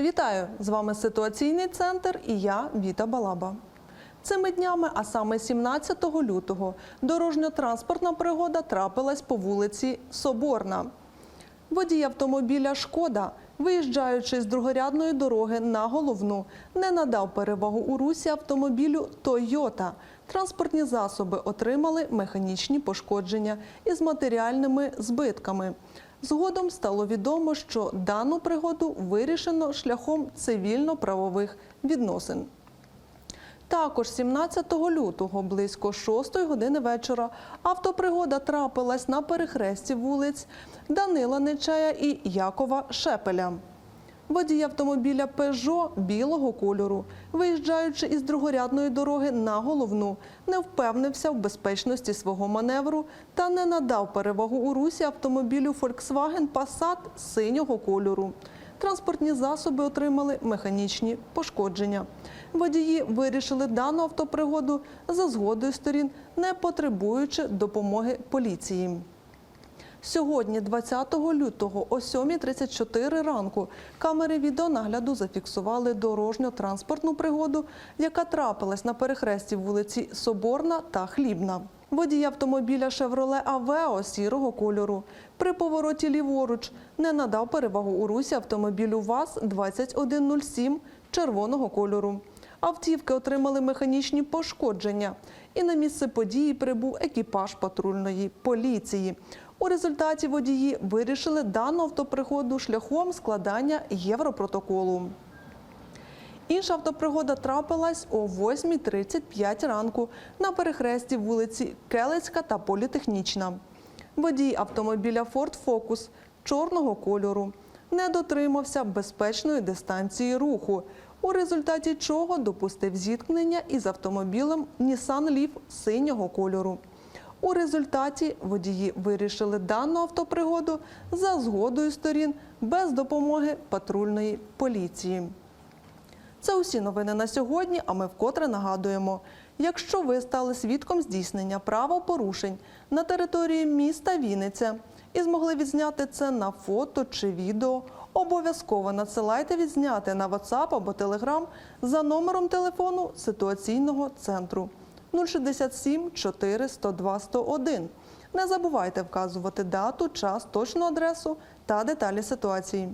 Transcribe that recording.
Вітаю! З вами ситуаційний центр і я Віта Балаба. Цими днями, а саме 17 лютого, дорожньо-транспортна пригода трапилась по вулиці Соборна. Водій автомобіля Шкода, виїжджаючи з другорядної дороги на головну, не надав перевагу у русі автомобілю Тойота. Транспортні засоби отримали механічні пошкодження із матеріальними збитками. Згодом стало відомо, що дану пригоду вирішено шляхом цивільно-правових відносин. Також 17 лютого близько 6 години вечора автопригода трапилась на перехресті вулиць Данила Нечая і Якова Шепеля. Водій автомобіля Пежо білого кольору, виїжджаючи із другорядної дороги на головну, не впевнився в безпечності свого маневру та не надав перевагу у русі автомобілю Volkswagen Passat синього кольору. Транспортні засоби отримали механічні пошкодження. Водії вирішили дану автопригоду за згодою сторін, не потребуючи допомоги поліції. Сьогодні, 20 лютого, о 7.34 ранку, камери відеонагляду зафіксували дорожньо-транспортну пригоду, яка трапилась на перехресті вулиці Соборна та Хлібна. Водій автомобіля «Шевроле Авео» сірого кольору при повороті ліворуч не надав перевагу у русі автомобілю ВАЗ-2107 червоного кольору. Автівки отримали механічні пошкодження, і на місце події прибув екіпаж патрульної поліції. У результаті водії вирішили дану автопригоду шляхом складання європротоколу. Інша автопригода трапилась о 8.35 ранку на перехресті вулиці Келецька та Політехнічна. Водій автомобіля Ford Focus чорного кольору не дотримався безпечної дистанції руху, у результаті чого допустив зіткнення із автомобілем Nissan Leaf синього кольору. У результаті водії вирішили дану автопригоду за згодою сторін без допомоги патрульної поліції. Це усі новини на сьогодні. А ми вкотре нагадуємо: якщо ви стали свідком здійснення правопорушень на території міста Вінниця і змогли відзняти це на фото чи відео, обов'язково надсилайте відзняти на WhatsApp або Telegram за номером телефону ситуаційного центру 067 4 102 101. Не забувайте вказувати дату, час, точну адресу та деталі ситуації.